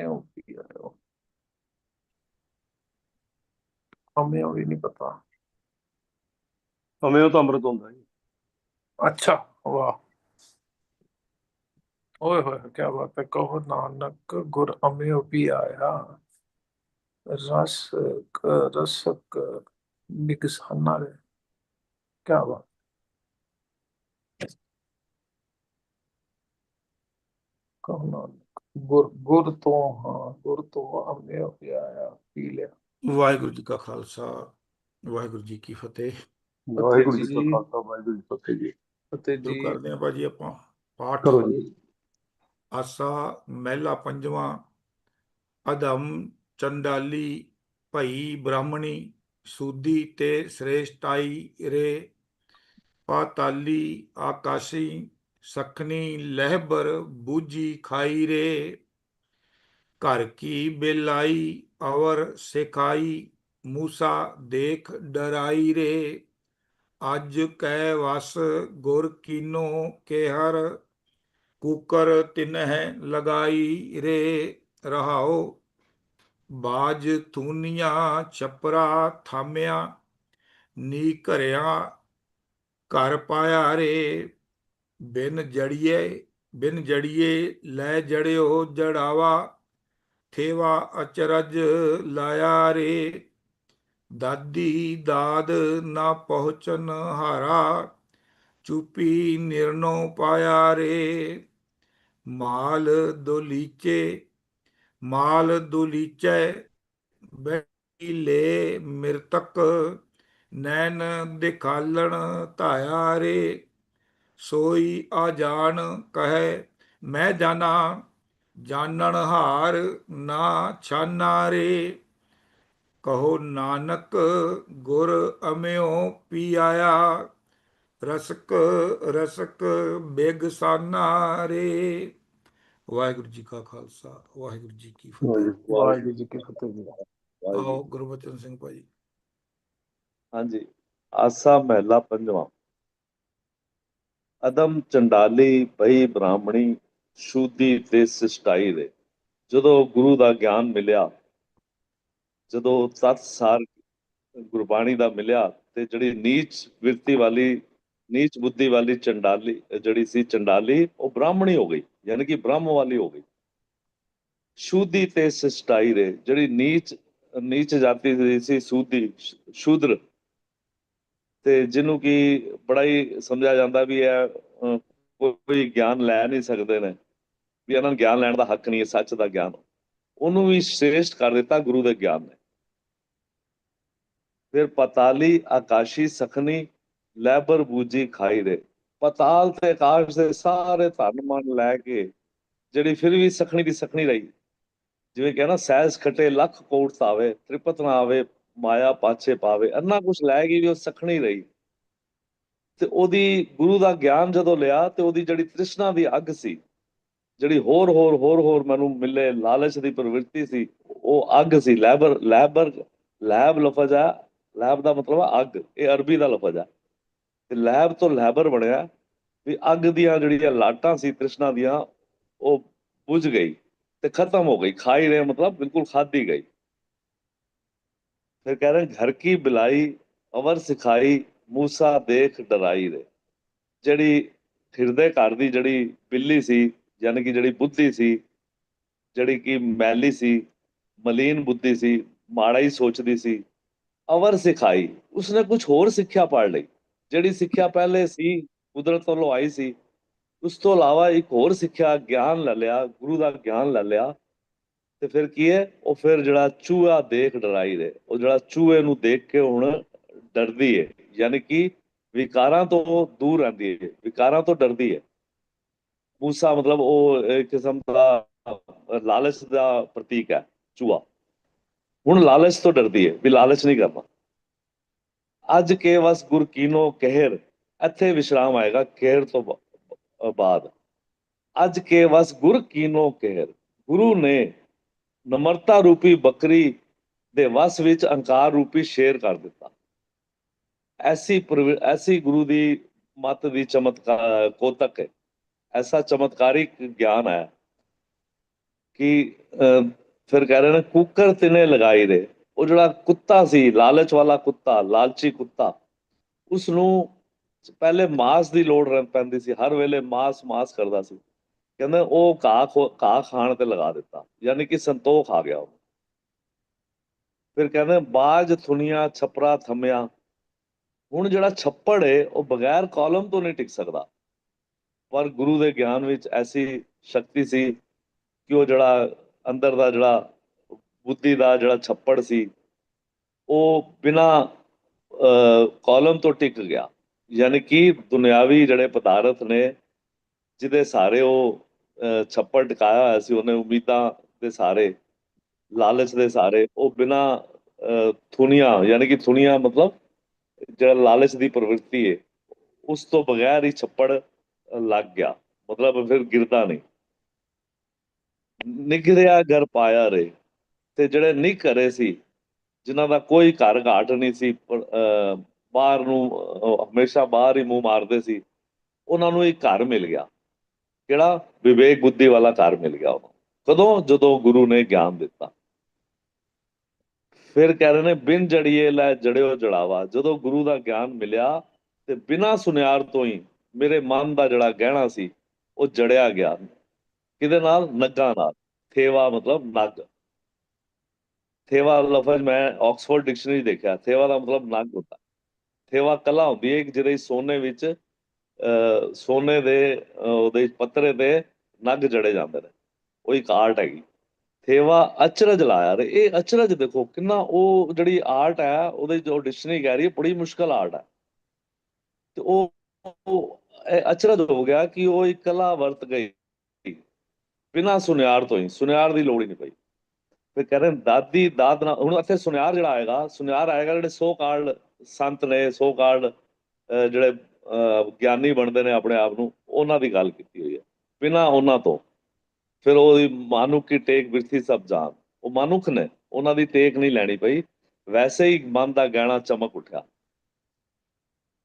हमें हमें और ये नहीं पता हमें तो अमृत होता है अच्छा वाह ओए होए क्या बात है कहो नानक गुर अमेव भी आया रस रसक निकसाना रे क्या बात कहो नानक ਗੁਰ ਗੁਰ ਤੋਂ ਹਾਂ ਗੁਰ ਤੋਂ ਅੰਮ੍ਰਿਤ ਹੋ ਗਿਆ ਪੀ ਲਿਆ। ਵਾਹਿਗੁਰੂ ਜੀ ਕਾ ਖਾਲਸਾ ਵਾਹਿਗੁਰੂ ਜੀ ਕੀ ਫਤਿਹ। ਵਾਹਿਗੁਰੂ ਜੀ ਕਾ ਖਾਲਸਾ ਵਾਹਿਗੁਰੂ ਜੀ ਫਤਿਹ ਜੀ। ਫਤਿਹ ਜੀ। ਕਰਦੇ ਆ ਭਾਜੀ ਆਪਾਂ ਪਾਠ। ਕਰੋ ਜੀ। ਆਸਾ ਮਹਿਲਾ ਪੰਜਵਾਂ ਅਦਮ ਚੰਡਾਲੀ ਭਈ ਬ੍ਰਾਹਮਣੀ ਸੂਦੀ ਤੇ ਸ੍ਰੇਸ਼ਟਾਈ ਰੇ ਪਾਤਾਲੀ ਆਕਾਸ਼ੀ ਸਖਨੀ ਲਹਿਬਰ ਬੂਜੀ ਖਾਈ ਰੇ। ਘਰ ਕੀ ਬੇਲਾਈ, ਅਵਰ ਸਿਖਾਈ, ਮੂਸਾ ਦੇਖ ਡਰਾਈ ਰੇ। ਅੱਜ ਕੈ ਵਸ ਗੁਰ ਕੀਨੋ ਕੇ ਹਰ ਕੂਕਰ ਤਿਨਹਿ ਲਗਾਈ ਰੇ। ਰਹਾਓ ਬਾਜ ਥੂਨੀਆਂ, ਛਪਰਾ ਥਾਮਿਆ, ਨੀ ਘਰਿਆ ਘਰ ਪਾਇਆ ਰੇ। ਬਿਨ ਜੜੀਏ ਬਿਨ ਜੜੀਏ ਲੈ ਜੜਿਓ ਜੜਾਵਾ ਥੇਵਾ ਅਚਰਜ ਲਾਇਆ ਰੇ। ਦਾਦੀ ਦਾਦ ਨਾ ਪਹੁੰਚਨ ਹਾਰਾ, ਚੁਪੀ ਨਿਰਨੋ ਪਾਇਆ ਰੇ। ਮਾਲ ਦੁਲੀਚੇ, ਮਾਲ ਦੁਲੀਚੈ, ਬੈਠੀ ਲੈ ਮਿਰਤਕ, ਨੈਣ ਦਿਖਾਲਣ ਧਾਇਆ ਰੇ। ਸੋਈ ਆ ਜਾਣ ਕਹੈ ਮੈਂ ਜਾਣਾ ਜਾਣਨ ਹਾਰ ਨਾ ਛਾਨਾ ਕਹੋ ਨਾਨਕ ਗੁਰ ਅਮਿਓ ਪੀ ਆਇਆ ਰਸਕ ਰਸਕ ਬੇਗਸਾਨਾ ਰੇ। ਵਾਹਿਗੁਰੂ ਜੀ ਕਾ ਖਾਲਸਾ ਵਾਹਿਗੁਰੂ ਜੀ ਕੀ ਫਤਿਹ। ਵਾਹਿਗੁਰੂ ਜੀ ਕੀ ਫਤਿਹ। ਆਓ ਗੁਰਬਚਨ ਸਿੰਘ ਭਾਈ ਹਾਂਜੀ ਆਸਾ ਮਹਿਲਾ ਪੰਜਵਾਂ। ਅਦਮ ਚੰਡਾਲੀ ਪਈ ਬ੍ਰਾਹਮਣੀ ਸ਼ੂਦੀ ਤੇ ਸਿਸ਼ਟਾਈ ਦੇ। ਜਦੋਂ ਗੁਰੂ ਦਾ ਗਿਆਨ ਮਿਲਿਆ, ਜਦੋਂ ਤਤ ਸਾਰ ਗੁਰਬਾਣੀ ਦਾ ਮਿਲਿਆ ਤੇ ਜਿਹੜੀ ਨੀਚ ਵਿਰਤੀ ਵਾਲੀ, ਨੀਚ ਬੁੱਧੀ ਵਾਲੀ ਚੰਡਾਲੀ, ਜਿਹੜੀ ਸੀ ਚੰਡਾਲੀ, ਉਹ ਬ੍ਰਾਹਮਣੀ ਹੋ ਗਈ, ਯਾਨੀ ਕਿ ਬ੍ਰਹਮ ਵਾਲੀ ਹੋ ਗਈ। ਸ਼ੂਦੀ ਤੇ ਸਿਸ਼ਟਾਈ ਦੇ, ਜਿਹੜੀ ਨੀਚ ਨੀਚ ਜਾਤੀ ਦੀ ਸੀ ਸੂਦੀ, ਸ਼ੂਦਰ ਤੇ ਜਿਹਨੂੰ ਕਿ ਬੜਾ ਹੀ ਸਮਝਿਆ ਜਾਂਦਾ ਵੀ ਇਹ ਕੋਈ ਗਿਆਨ ਲੈ ਨਹੀਂ ਸਕਦੇ ਨੇ। ਵੀ ਇਹਨਾਂ ਨੂੰ ਗਿਆਨ ਲੈਣ ਦਾ ਹੱਕ ਨਹੀਂ ਹੈ, ਸੱਚ ਦਾ ਗਿਆਨ। ਉਹਨੂੰ ਵੀ ਸ੍ਰੇਸ਼ਟ ਕਰ ਦਿੱਤਾ ਗੁਰੂ ਦੇ ਗਿਆਨ ਨੇ। ਫਿਰ ਪਤਾਲੀ ਆਕਾਸ਼ੀ ਸਖਨੀ ਲੈਬਰ ਬੂਜੀ ਖਾਈ ਦੇ। ਪਤਾਲ ਤੇ ਆਕਾਸ਼ ਦੇ ਸਾਰੇ ਧਨ ਮਨ ਲੈ ਕੇ ਜਿਹੜੀ ਫਿਰ ਵੀ ਸਖਣੀ ਦੀ ਸਖਣੀ ਰਹੀ। ਜਿਵੇਂ ਕਹਿੰਦਾ ਸਹਿਜ ਖਟੇ ਲੱਖ ਕੋਟ ਤਾਵੇ ਤ੍ਰਿਪਤ ਨਾ ਆਵੇ ਮਾਇਆ ਪਾਛੇ ਪਾਵੇ ਅੰਨਾ ਕੁਛ ਲੈ ਗਈ ਵੀ ਉਹ ਸਖਣੀ ਰਹੀ। ਤੇ ਉਹਦੀ ਗੁਰੂ ਦਾ ਗਿਆਨ ਜਦੋਂ ਲਿਆ, ਤੇ ਉਹਦੀ ਜਿਹੜੀ ਤ੍ਰਿਸ਼ਨਾ ਦੀ ਅੱਗ ਸੀ, ਜਿਹੜੀ ਹੋਰ ਹੋਰ ਹੋਰ ਹੋਰ ਮੈਨੂੰ ਮਿਲੇ, ਲਾਲਚ ਦੀ ਪ੍ਰਵਿਰਤੀ ਸੀ, ਉਹ ਅੱਗ ਸੀ, ਲੈਬਰ ਲੈਬਰ, ਲੈਬ ਲਫ਼ਜ਼ ਆ, ਲੈਬ ਦਾ ਮਤਲਬ ਆ ਅੱਗ, ਇਹ ਅਰਬੀ ਦਾ ਲਫ਼ਜ਼ ਆ। ਤੇ ਲੈਬ ਤੋਂ ਲੈਬਰ ਬਣਿਆ, ਵੀ ਅੱਗ ਦੀਆਂ ਜਿਹੜੀਆਂ ਲਾਟਾਂ ਸੀ, ਤ੍ਰਿਸ਼ਨਾ ਦੀਆਂ, ਉਹ ਬੁਝ ਗਈ ਤੇ ਖਤਮ ਹੋ ਗਈ, ਖਾਈ ਰਹੇ, ਮਤਲਬ ਬਿਲਕੁਲ ਖਾਦੀ ਗਈ। ਫਿਰ ਕਹਿ ਰਹੇ ਘਰ ਕੀ ਬਿਲਾਈ ਅਵਰ ਸਿਖਾਈ, ਮੂਸਾ ਦੇਖ ਡਰਾਈ ਰੇ। ਜਿਹੜੀ ਫਿਰਦੇ ਘਰ ਦੀ ਜਿਹੜੀ ਬਿੱਲੀ ਸੀ ਯਾਨੀ ਕਿ ਜਿਹੜੀ ਬੁੱਧੀ ਸੀ, ਜਿਹੜੀ ਕਿ ਮੈਲੀ ਸੀ, ਮਲੀਨ ਬੁੱਧੀ ਸੀ, ਮਾੜਾ ਹੀ ਸੋਚਦੀ ਸੀ ਅਵਰ ਸਿਖਾਈ, ਉਸਨੇ ਕੁਝ ਹੋਰ ਸਿੱਖਿਆ ਪੜ ਲਈ। ਜਿਹੜੀ ਸਿੱਖਿਆ ਪਹਿਲੇ ਸੀ, ਕੁਦਰਤ ਤੋਂ ਆਈ ਸੀ, ਉਸ ਤੋਂ ਇਲਾਵਾ ਇੱਕ ਹੋਰ ਸਿੱਖਿਆ, ਗਿਆਨ ਲੈ ਲਿਆ, ਗੁਰੂ ਦਾ ਗਿਆਨ ਲੈ ਲਿਆ ਤੇ ਫਿਰ ਕੀ ਹੈ? ਉਹ ਫਿਰ ਜਿਹੜਾ ਚੂਹਾ ਦੇਖ ਡਰਾਈ ਦੇ ਉਹ ਜਿਹੜਾ ਚੂਹੇ ਨੂੰ ਦੇਖ ਕੇ ਹੁਣ ਡਰਦੀ ਹੈ ਯਾਨੀ ਕਿ ਵਿਕਾਰਾਂ ਤੋਂ ਦੂਰ ਰਹਿੰਦੀ ਹੈ ਵਿਕਾਰਾਂ ਤੋਂ ਡਰਦੀ ਹੈ ਮੂਸਾ ਮਤਲਬ ਉਹ ਕਿਸਮ ਦਾ ਲਾਲਚ ਦਾ ਪ੍ਰਤੀਕ ਹੈ, ਚੂਹਾ। ਹੁਣ ਲਾਲਚ ਤੋਂ ਡਰਦੀ ਹੈ ਵੀ ਲਾਲਚ ਨਹੀਂ ਕਰਨਾ। ਅੱਜ ਕੇ ਵਸ ਗੁਰ ਕੀਨੋ ਕਹਿਰ। ਇੱਥੇ ਵਿਸ਼ਰਾਮ ਆਏਗਾ ਕਹਿਰ ਤੋਂ ਬਾਅਦ। ਅੱਜ ਕੇ ਵਸ ਗੁਰ ਕੀਨੋ ਕਹਿਰ। ਗੁਰੂ ਨੇ ਨਮਰਤਾ ਰੂਪੀ ਬੱਕਰੀ ਦੇ ਵਸ ਵਿੱਚ ਅਹੰਕਾਰ ਰੂਪੀ ਸ਼ੇਰ ਕਰ ਦਿੱਤਾ। ਐਸੀ ਐਸੀ ਗੁਰੂ ਦੀ ਮਤ ਦੀ ਚਮਤਕਾਰ ਕੋਤਕ ਹੈ। ਐਸਾ ਚਮਤਕਾਰਿਕ ਗਿਆਨ ਹੈ ਕਿ ਅਹ, ਫਿਰ ਕਹਿ ਰਹੇ ਨੇ ਕੁੱਕਰ ਤਿਨੇ ਲਗਾਈ ਦੇ। ਉਹ ਜਿਹੜਾ ਕੁੱਤਾ ਸੀ ਲਾਲਚ ਵਾਲਾ ਕੁੱਤਾ ਲਾਲਚੀ ਕੁੱਤਾ ਉਸ ਨੂੰ ਪਹਿਲੇ ਮਾਸ ਦੀ ਲੋੜ ਪੈਂਦੀ ਸੀ। ਹਰ ਵੇਲੇ ਮਾਸ ਮਾਸ ਕਰਦਾ ਸੀ। ਕਹਿੰਦੇ ਉਹ ਘਾਹ ਖੋ- ਘਾਹ ਖਾਣ ਤੇ ਲਗਾ ਦਿੱਤਾ, ਯਾਨੀ ਕਿ ਸੰਤੋਖ ਆ ਗਿਆ ਉਹਨੂੰ ਫਿਰ ਕਹਿੰਦੇ ਬਾਜ ਥੁਨੀਆਂ, ਛਪਰਾ ਥੰਮਿਆ। ਹੁਣ ਜਿਹੜਾ ਛੱਪੜ ਏ, ਉਹ ਬਗੈਰ ਕਾਲਮ ਤੋਂ ਨਹੀਂ ਟਿਕ ਸਕਦਾ। ਪਰ ਗੁਰੂ ਦੇ ਗਿਆਨ ਵਿੱਚ ਐਸੀ ਸ਼ਕਤੀ ਸੀ ਕਿ ਉਹ ਜਿਹੜਾ ਅੰਦਰ ਦਾ ਜਿਹੜਾ ਬੁੱਧੀ ਦਾ ਜਿਹੜਾ ਛੱਪੜ ਸੀ, ਉਹ ਬਿਨਾ ਕਾਲਮ ਤੋਂ ਟਿਕ ਗਿਆ। ਯਾਨੀ ਕਿ ਦੁਨਿਆਵੀ ਜਿਹੜੇ ਪਦਾਰਥ ਨੇ, ਜਿਹਦੇ ਸਾਰੇ ਉਹ ਛੱਪੜ ਟਿਕਾਇਆ ਹੋਇਆ ਸੀ, ਉਹਨੇ ਉਮੀਦਾਂ ਦੇ ਸਾਰੇ, ਲਾਲਚ ਦੇ ਸਾਰੇ, ਉਹ ਬਿਨਾ ਥੁਨੀਆਂ ਯਾਨੀ ਕਿ ਥੁਨੀਆਂ ਮਤਲਬ ਜਿਹੜਾ ਲਾਲਚ ਦੀ ਪ੍ਰਵਿਰਤੀ ਹੈ ਉਸ ਤੋਂ ਬਗੈਰ ਹੀ ਛੱਪੜ ਲੱਗ ਗਿਆ, ਮਤਲਬ ਫਿਰ ਗਿਰਦਾ ਨਹੀਂ। ਨਿਗਰਿਆ ਘਰ ਪਾਇਆ ਰੇ, ਤੇ ਜਿਹੜੇ ਨਹੀਂ ਘਰੇ ਸੀ, ਜਿਨ੍ਹਾਂ ਦਾ ਕੋਈ ਘਰ ਘਾਟ ਨਹੀਂ ਸੀ ਬਾਹਰ ਨੂੰ ਹਮੇਸ਼ਾ ਬਾਹਰ ਹੀ ਮੂੰਹ ਮਾਰਦੇ ਸੀ, ਉਹਨਾਂ ਨੂੰ ਇੱਕ ਘਰ ਮਿਲ ਗਿਆ। ਕਿਹੜਾ ਵਿਵੇਕ ਬੁੱਧੀ ਵਾਲਾ ਘਰ ਮਿਲ ਗਿਆ ਉਹਨੂੰ। ਕਦੋਂ? ਜਦੋਂ ਗੁਰੂ ਨੇ ਗਿਆਨ ਦਿੱਤਾ। ਫਿਰ ਕਹਿ ਰਹੇ ਨੇ, ਬਿਨ ਜੜੀਏ ਲੈ ਜੜਿਓ ਜੜਾਵਾ। ਜਦੋਂ ਗੁਰੂ ਦਾ ਗਿਆਨ ਮਿਲਿਆ ਤੇ ਬਿਨਾਂ ਸੁਨਿਆਰ ਤੋਂ ਹੀ ਮੇਰੇ ਮਨ ਦਾ ਜਿਹੜਾ ਗਹਿਣਾ ਸੀ, ਉਹ ਜੜਿਆ ਗਿਆ। ਕਿਹਦੇ ਨਾਲ? ਨੱਗਾ ਨਾਲ। ਥੇਵਾ ਮਤਲਬ ਨੱਗ। ਥੇਵਾ ਲਫ਼ਜ਼ ਮੈਂ ਆਕਸਫੋਰਡ ਡਿਕਸ਼ਨਰੀ ਦੇਖਿਆ। ਥੇਵਾ ਦਾ ਮਤਲਬ ਨੱਗ ਹੁੰਦਾ। ਥੇਵਾ ਕਲਾ ਹੁੰਦੀ ਹੈ ਕਿ ਜਿਹਦੇ ਸੋਨੇ ਵਿੱਚ ਸੋਨੇ ਦੇ ਉਹਦੇ ਪੱਤਰੇ ਤੇ ਨੱਗ ਜੜੇ ਜਾਂਦੇ ਨੇ। ਉਹ ਇੱਕ ਆਰਟ ਹੈਗੀ। ਥੇਵਾ ਅਚਰਜ ਲਾਇਆ। ਰੇ ਇਹ ਅਚਰਜ ਦੇਖੋ ਕਿੰਨਾ ਉਹ ਜਿਹੜੀ ਆਰਟ ਹੈ, ਉਹਦੇ ਜੋ ਡਿਕਸ਼ਨਰੀ ਕਹਿ ਰਹੀ ਹੈ, ਬੜੀ ਮੁਸ਼ਕਲ ਆਰਟ ਹੈ। ਤੇ ਉਹ ਅਚਰਜ ਹੋ ਗਿਆ ਕਿ ਉਹ ਇੱਕ ਕਲਾ ਵਰਤ ਗਈ। ਬਿਨਾਂ ਸੁਨਿਆਰ ਤੋਂ ਹੀ, ਸੁਨਿਆਰ ਦੀ ਲੋੜ ਹੀ ਨਹੀਂ ਪਈ। ਫਿਰ ਕਹਿ ਰਹੇ ਦਾਦੀ, ਦਾਦ ਨਾਲ, ਹੁਣ ਇੱਥੇ ਸੁਨਿਆਰ ਜਿਹੜਾ ਆਏਗਾ, ਸੁਨਿਆਰ ਆਏਗਾ ਜਿਹੜੇ ਸੋ ਕਾਲਡ ਸੰਤ ਨੇ ਸੋ ਕਾਲਡ ਜਿਹੜੇ ਗਿਆਨੀ ਬਣਦੇ ਨੇ ਆਪਣੇ ਆਪ ਨੂੰ, ਉਹਨਾਂ ਦੀ ਗੱਲ ਕੀਤੀ ਹੋਈ ਹੈ। ਬਿਨਾਂ ਉਹਨਾਂ ਤੋਂ। ਫਿਰ ਉਹਦੀ ਮਾਨੁਕ ਕੀ ਟੇਕ, ਬਿਰਥੀ ਸਭ ਜਾਨ ਉਹ ਮਾਨੁਖ ਨੇ, ਉਹਨਾਂ ਦੀ ਟੇਕ ਨਹੀਂ ਲੈਣੀ ਪਈ। ਵੈਸੇ ਹੀ ਮਨ ਦਾ ਗਹਿਣਾ ਚਮਕ ਉੱਠਿਆ।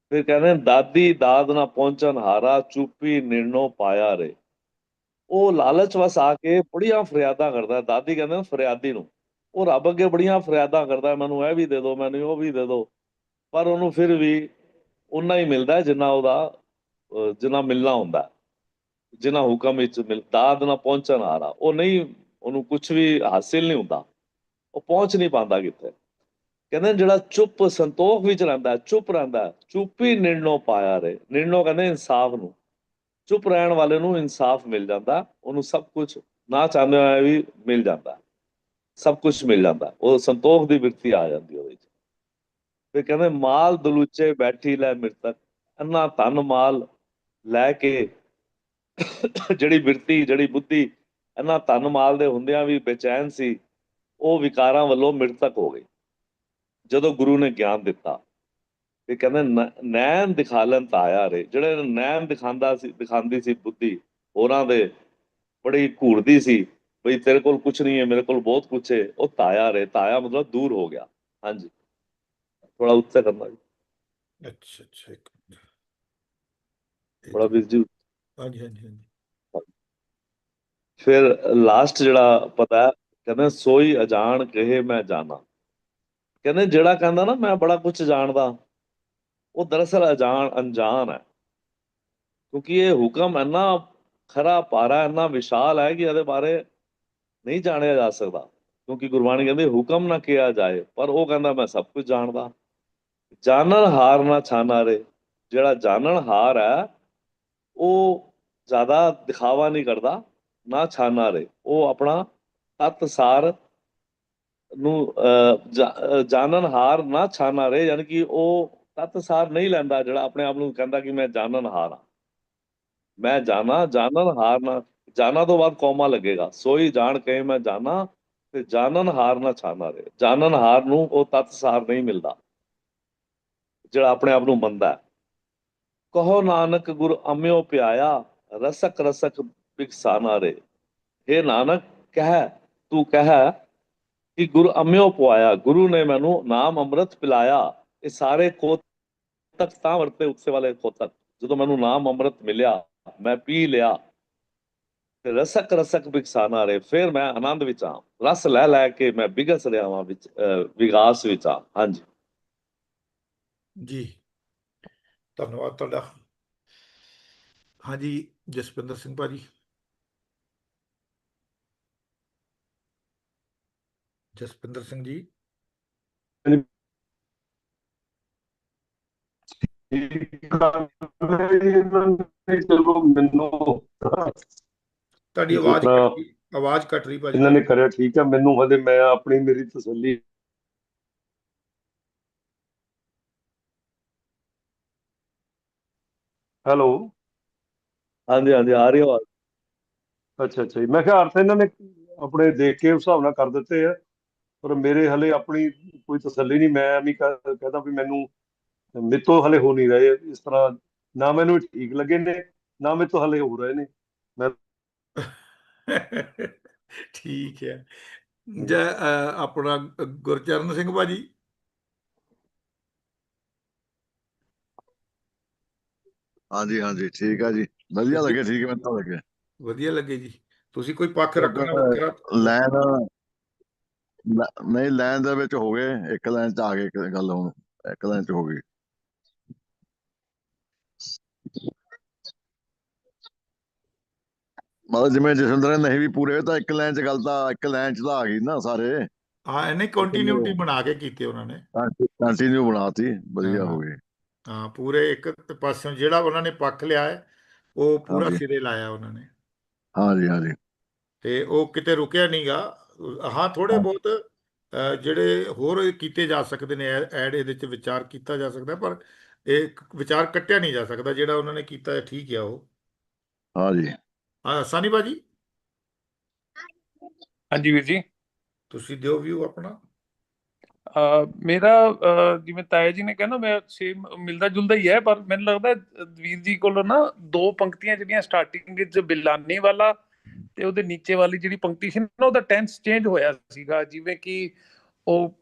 ਫਿਰ ਕਹਿੰਦੇ ਦਾਦੀ, ਦਾਦ ਨਾ ਪਹੁੰਚਣ, ਹਾਰਾ, ਚੁੱਪੀ, ਨਿਰਣੋ ਪਾਇਆ ਰੇ। ਉਹ ਲਾਲਚ ਵਸ ਆ ਕੇ ਬੜੀਆਂ ਫਰਿਆਦਾਂ ਕਰਦਾ। ਦਾਦੀ ਕਹਿੰਦੇ ਨੇ, ਫਰਿਆਦੀ ਨੂੰ। ਉਹ ਰੱਬ ਅੱਗੇ ਬੜੀਆਂ ਫਰਿਆਦਾਂ ਕਰਦਾ। ਮੈਨੂੰ ਇਹ ਵੀ ਦੇ ਦਿਓ ਮੈਨੂੰ ਉਹ ਵੀ ਦੇ ਦਿਓ ਪਰ ਉਹਨੂੰ ਫਿਰ ਵੀ ਉਨਾ ਹੀ ਮਿਲਦਾ ਜਿੰਨਾ ਉਹਦਾ ਜਿੰਨਾ ਮਿਲਣਾ ਹੁੰਦਾ ਜਿੰਨਾ ਹੁਕਮ ਵਿੱਚ ਮਿਲ ਨਾ ਪਹੁੰਚਣ ਹਾਰਾ ਉਹ ਨਹੀਂ ਉਹਨੂੰ ਕੁਝ ਵੀ ਹਾਸਿਲ ਨਹੀਂ ਹੁੰਦਾ। ਉਹ ਪਹੁੰਚ ਨਹੀਂ ਪਾਉਂਦਾ ਕਿਤੇ ਕਹਿੰਦੇ ਜਿਹੜਾ ਚੁੱਪ ਸੰਤੋਖ ਵਿੱਚ ਰਹਿੰਦਾ ਚੁੱਪ ਰਹਿੰਦਾ ਹੈ, ਚੁੱਪ ਹੀ ਨਿਰਣੋ ਪਾਇਆ ਰੇ ਨਿਰਣੋ ਕਹਿੰਦੇ ਇਨਸਾਫ ਨੂੰ। ਚੁੱਪ ਰਹਿਣ ਵਾਲੇ ਨੂੰ ਇਨਸਾਫ ਮਿਲ ਜਾਂਦਾ ਉਹਨੂੰ ਸਭ ਕੁਝ ਨਾ ਚਾਹੁੰਦੇ ਹੋਏ ਵੀ ਮਿਲ ਜਾਂਦਾ ਸਭ ਕੁਝ ਮਿਲ ਜਾਂਦਾ ਉਹ ਸੰਤੋਖ ਦੀ ਵਿਰਤੀ ਆ ਜਾਂਦੀ ਉਹਦੇ ਵਿੱਚ। ਤੇ ਕਹਿੰਦੇ ਮਾਲ ਦਲੂਚੇ ਬੈਠੀ ਲੈ ਮਿਰਤਕ, ਅੰਨਾ ਧਨ ਮਾਲ ਲੈ ਕੇ ਜਿਹੜੀ ਬਿਰਤੀ, ਜਿਹੜੀ ਬੁੱਧੀ ਇਹਨਾਂ ਧਨ ਮਾਲ ਦੇ ਹੁੰਦਿਆਂ ਵੀ ਬੇਚੈਨ ਸੀ, ਉਹ ਵਿਕਾਰਾਂ ਵੱਲੋਂ ਮ੍ਰਿਤਕ ਹੋ ਗਈ ਜਦੋਂ ਗੁਰੂ ਨੇ ਗਿਆਨ ਦਿੱਤਾ ਤੇ ਕਹਿੰਦੇ ਨੈਣ ਦਿਖਾਲਨ ਤਾਇਆ ਰੇ। ਜਿਹੜੇ ਨੈਣ ਦਿਖਾਉਂਦਾ ਸੀ ਦਿਖਾਉਂਦੀ ਸੀ ਬੁੱਧੀ, ਹੋਰਾਂ ਦੇ ਬੜੀ ਘੂਰਦੀ ਸੀ, ਬਈ ਤੇਰੇ ਕੋਲ ਕੁਝ ਨਹੀਂ ਹੈ, ਮੇਰੇ ਕੋਲ ਬਹੁਤ ਕੁਝ ਹੈ, ਉਹ ਤਾਇਆ ਰੇ ਤਾਇਆ ਮਤਲਬ ਦੂਰ ਹੋ ਗਿਆ। ਹਾਂਜੀ। ਥੋੜਾ ਉੱਤੇ ਕਰਨਾ ਜੀ ਅੱਛਾ ਅੱਛਾ ਇੱਕ ਮਿੰਟ ਇਹ ਬੜਾ ਵੀਰ ਜੀ ਹਾਂਜੀ ਹਾਂਜੀ ਹਾਂਜੀ ਫਿਰ ਲਾਸਟ ਜਿਹੜਾ ਪਤਾ ਹੈ, ਕਹਿੰਦੇ ਸੋਈ ਅਜਾਣ ਕਹੇ ਮੈਂ ਜਾਣਾ ਕਹਿੰਦੇ ਜਿਹੜਾ ਕਹਿੰਦਾ ਨਾ ਮੈਂ ਬੜਾ ਕੁਝ ਜਾਣਦਾ ਉਹ ਦਰਅਸਲ ਅਜਾਣ ਅਣਜਾਣ ਹੈ ਕਿਉਂਕਿ ਇਹ ਹੁਕਮ ਇੰਨਾ ਖਰਾ ਪਾਰਾ ਇੰਨਾ ਵਿਸ਼ਾਲ ਹੈ ਕਿ ਇਹਦੇ ਬਾਰੇ ਨਹੀਂ ਜਾਣਿਆ ਜਾ ਸਕਦਾ ਕਿਉਂਕਿ ਗੁਰਬਾਣੀ ਕਹਿੰਦੀ ਹੁਕਮ ਨਾ ਕਿਹਾ ਜਾਏ ਪਰ ਉਹ ਕਹਿੰਦਾ ਮੈਂ ਸਭ ਕੁਝ ਜਾਣਦਾ ਜਾਣਨ ਹਾਰ ਨਾ ਛਾਨਾ ਰੇ। ਜਿਹੜਾ ਜਾਣਨ ਹਾਰ ਹੈ, ਉਹ ਜ਼ਿਆਦਾ ਦਿਖਾਵਾ ਨਹੀਂ ਕਰਦਾ, ਨਾ ਛਾਨਾ ਰੇ। ਉਹ ਆਪਣਾ ਤਤ ਸਾਰ ਨੂੰ ਜਾਣਨ ਹਾਰ ਨਾ ਛਾਨਾ ਰੇ, ਯਾਨੀ ਕਿ ਉਹ ਤਤ ਸਾਰ ਨਹੀਂ ਲੈਂਦਾ, ਜਿਹੜਾ ਆਪਣੇ ਆਪ ਨੂੰ ਕਹਿੰਦਾ ਕਿ ਮੈਂ ਜਾਣਨ ਹਾਰ ਹਾਂ। ਮੈਂ ਜਾਣਾ ਜਾਣਨ ਹਾਰ ਨਾ ਜਾਣਾ ਤੋਂ ਬਾਅਦ ਕੌਮਾ ਲੱਗੇਗਾ। ਸੋਈ ਜਾਣ ਕੇ ਮੈਂ ਜਾਣਾ ਤੇ ਜਾਣਨ ਹਾਰ ਨਾ ਛਾਨਾ ਰੇ। ਜਾਣਨ ਹਾਰ ਨੂੰ ਉਹ ਤਤ ਸਾਰ ਨਹੀਂ ਮਿਲਦਾ। ਜਿਹੜਾ ਆਪਣੇ ਆਪ ਨੂੰ ਮੰਨਦਾ ਕਹੋ ਨਾਨਕ ਗੁਰ ਅਮਿਓ ਪਿਆਇਆ ਰਸਕ ਰਸਕ ਬਿਕਸਾਨਾ ਰੇ। ਇਹ ਨਾਨਕ ਕਹਿ ਤੂੰ ਕਹਿ ਕਿ ਗੁਰ ਅਮਿਓ ਪਵਾਇਆ ਗੁਰੂ ਨੇ ਮੈਨੂੰ ਨਾਮ ਅੰਮ੍ਰਿਤ ਪਿਲਾਇਆ। ਇਹ ਸਾਰੇ ਕੋਤਕ ਤਾਂ ਵਰਤੇ ਉੱਥੇ ਵਾਲੇ ਕੋਤਕ ਜਦੋਂ ਮੈਨੂੰ ਨਾਮ ਅੰਮ੍ਰਿਤ ਮਿਲਿਆ ਮੈਂ ਪੀ ਲਿਆ। ਤੇ ਰਸਕ ਰਸਕ ਵਿਕਸਾਨਾ ਰੇ ਫਿਰ ਮੈਂ ਆਨੰਦ ਵਿੱਚ ਆ। ਰਸ ਲੈ ਲੈ ਕੇ ਮੈਂ ਵਿਗਸ ਰਿਹਾ ਵਾਂ ਵਿੱਚ ਅਹ, ਵਿਗਾਸ ਵਿੱਚ ਆ। ਹਾਂਜੀ। ਜੀ। ਧੰਨਵਾਦ ਤੁਹਾਡਾ। ਹਾਂਜੀ ਜਸਪਿੰਦਰ ਸਿੰਘ ਭਾਜੀ। ਜਸਪਿੰਦਰ ਸਿੰਘ ਜੀ। ਤੁਹਾਡੀ ਆਵਾਜ਼ ਤਰ੍ਹਾਂ ਕੱਟ ਰਹੀ ਆਵਾਜ਼ ਕੱਟ ਰਹੀ ਭਾਜੀ। ਇਹਨਾਂ ਨੇ ਕਰਿਆ ਠੀਕ ਹੈ ਮੈਨੂੰ ਹਲੇ ਮੈਂ ਆਪਣੀ ਮੇਰੀ ਤਸੱਲੀ ਹੈਲੋ। ਹਾਂਜੀ ਹਾਂਜੀ ਆ ਰਹੀ ਆਵਾਜ਼। ਅੱਛਾ ਅੱਛਾ ਜੀ। ਮੈਂ ਕਿਹਾ ਅਰਥ ਇਹਨਾਂ ਨੇ ਆਪਣੇ ਦੇਖ ਕੇ ਉਸ ਹਿਸਾਬ ਨਾਲ ਕਰ ਦਿੱਤੇ ਆ। ਪਰ ਮੇਰੇ ਹਲੇ ਆਪਣੀ ਕੋਈ ਤਸੱਲੀ ਨਹੀਂ ਮੈਂ ਐਵੇਂ ਕਹਦਾ ਵੀ ਮੈਨੂੰ ਮੇਤੋਂ ਹਲੇ ਹੋ ਨਹੀਂ ਰਹੇ। ਇਸ ਤਰ੍ਹਾਂ ਨਾ ਮੈਨੂੰ ਠੀਕ ਲੱਗੇ ਨੇ ਨਾ ਮੇਤੋਂ ਹਲੇ ਹੋ ਰਹੇ ਨੇ। ਠੀਕ ਹੈ। ਜੈ ਆਪਣਾ ਗੁਰਚਰਨ ਸਿੰਘ ਭਾਜੀ? ਹਾਂਜੀ ਹਾਂਜੀ ਠੀਕ ਆ ਜੀ। ਵਧੀਆ ਲੱਗੇ ਠੀਕ ਮੈਨੂੰ ਲੱਗੇ। ਵਧੀਆ ਲੱਗੇ ਜੀ। ਤੁਸੀਂ ਕੋਈ ਪੱਖ ਰੱਖਣਾ ਵੱਖਰਾ ਲਾਈਨ ਲ- ਨਹੀਂ ਲਾਈਨ ਦੇ ਵਿੱਚ ਹੋ ਗਏ ਇੱਕ ਲਾਈਨ ਚ ਆ ਗਏ ਗੱਲ ਹੁਣ ਇੱਕ ਲਾਈਨ ਚ ਹੋ ਗਈ। ਮਤਲਬ ਜਿਵੇਂ ਜਸਵਿੰਦਰ ਨੇ ਨਹੀਂ ਵੀ ਪੂਰੇ ਤਾਂ ਇੱਕ ਲਾਈਨ ਚ ਗੱਲ ਤਾਂ ਇੱਕ ਲਾਈਨ ਚ ਤਾਂ ਆ ਗਈ ਨਾ ਸਾਰੇ। ਹਾਂ ਇਹਨੇ ਕੰਟੀਨਿਊਟੀ ਬਣਾ ਕੇ ਕੀਤੇ ਉਹਨਾਂ ਨੇ। ਕੰਟੀਨਿਊ ਬਣਾਤੀ ਵਧੀਆ। ਹੋ ਗਈ। ਹਾਂ ਪੂਰੇ ਇੱਕ ਪਾਸਿਓਂ ਜਿਹੜਾ ਉਹਨਾਂ ਨੇ ਪੱਖ ਲਿਆ ਹੈ ਉਹ ਪੂਰਾ। ਸਿਰੇ ਲਾਇਆ ਉਹਨਾਂ ਨੇ। ਹਾਂਜੀ ਹਾਂਜੀ। ਤੇ ਉਹ ਕਿਤੇ ਰੁਕਿਆ ਨਹੀਂਗਾ ਹਾਂ ਥੋੜੇ। ਬਹੁਤ ਜਿਹੜੇ ਹੋਰ ਕੀਤੇ ਜਾ ਸਕਦੇ ਨੇ ਐਡ ਇਹਦੇ ਚ ਵਿਚਾਰ ਕੀਤਾ ਜਾ ਸਕਦਾ ਪਰ ਇਹ ਵਿਚਾਰ ਕੱਟਿਆ ਨਹੀਂ ਜਾ ਸਕਦਾ ਜਿਹੜਾ ਉਹਨਾਂ ਨੇ ਕੀਤਾ ਹੈ ਠੀਕ ਹੈ ਉਹ। ਹਾਂਜੀ। ਹਾਂ ਸਾਨੀ ਬਾਜੀ ਹਾਂਜੀ ਵੀਰ ਜੀ। ਤੁਸੀਂ ਦਿਓ ਵਿਊ ਆਪਣਾ। ਮੇਰਾ ਜਿਵੇਂ ਤਾਇਆ ਜੀ ਨੇ ਕਿਹਾ ਨਾ ਮੈਂ ਸੇਮ ਮਿਲਦਾ ਜੁਲਦਾ ਹੀ ਹੈ ਪਰ ਮੈਨੂੰ ਲੱਗਦਾ ਅਹ ਵੀਰ ਜੀ ਕੋਲੋਂ ਨਾ ਦੋ ਪੰਕਤੀਆਂ ਜਿਹੜੀਆਂ ਸਟਾਰਟਿੰਗ ਵਿੱਚ ਬਿਲਾਨੀ ਵਾਲਾ ਤੇ ਉਹਦੇ ਨੀਚੇ ਵਾਲੀ ਜਿਹੜੀ ਪੰਕਤੀ ਸੀ ਨਾ ਉਹਦਾ ਟੈਂਸ ਚੇਂਜ ਹੋਇਆ ਸੀਗਾ। ਜਿਵੇਂ ਕਿ ਉਹ